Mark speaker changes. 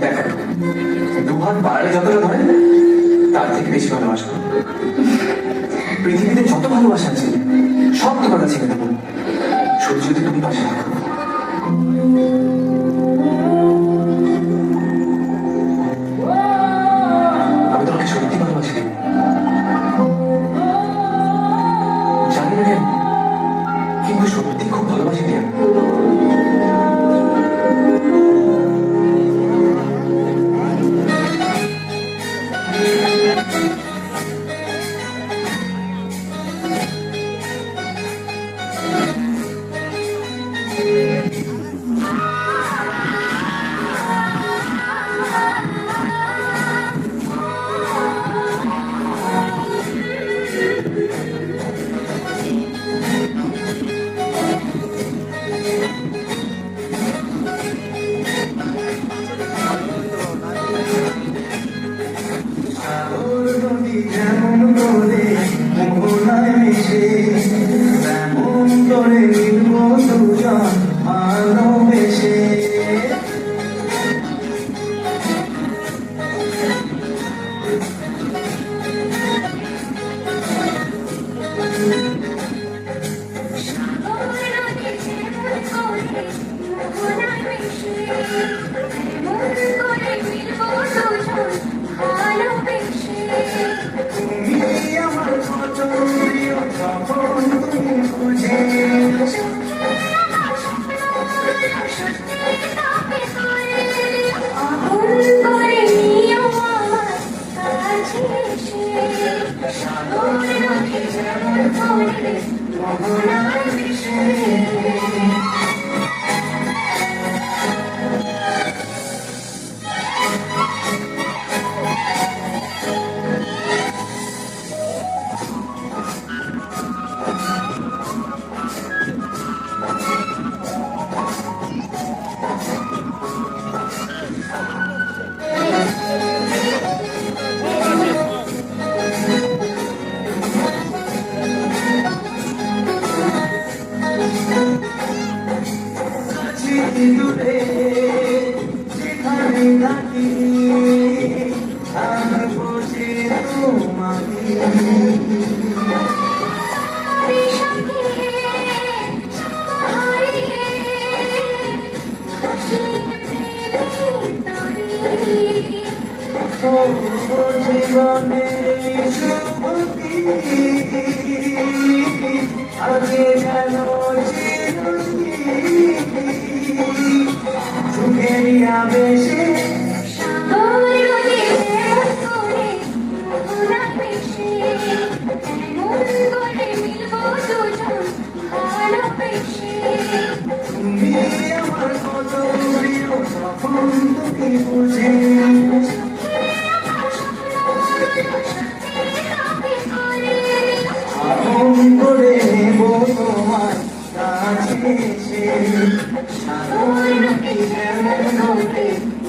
Speaker 1: দেখো দুহাত বাড়ালে যতটা ধরে তার থেকে বেশি ভালোবাসবো পৃথিবীতে যত ভালোবাসা আছে, সব তোমার কাছে শুধু যদি তুমি পাশে থাকো।
Speaker 2: Thank you. কাছে দূরে যেখানে থাকি আমি বসে তোমাকে। জীবনে সুখী তুমি আমার কত প্রিয় তখন তুমি বুঝে Thank you.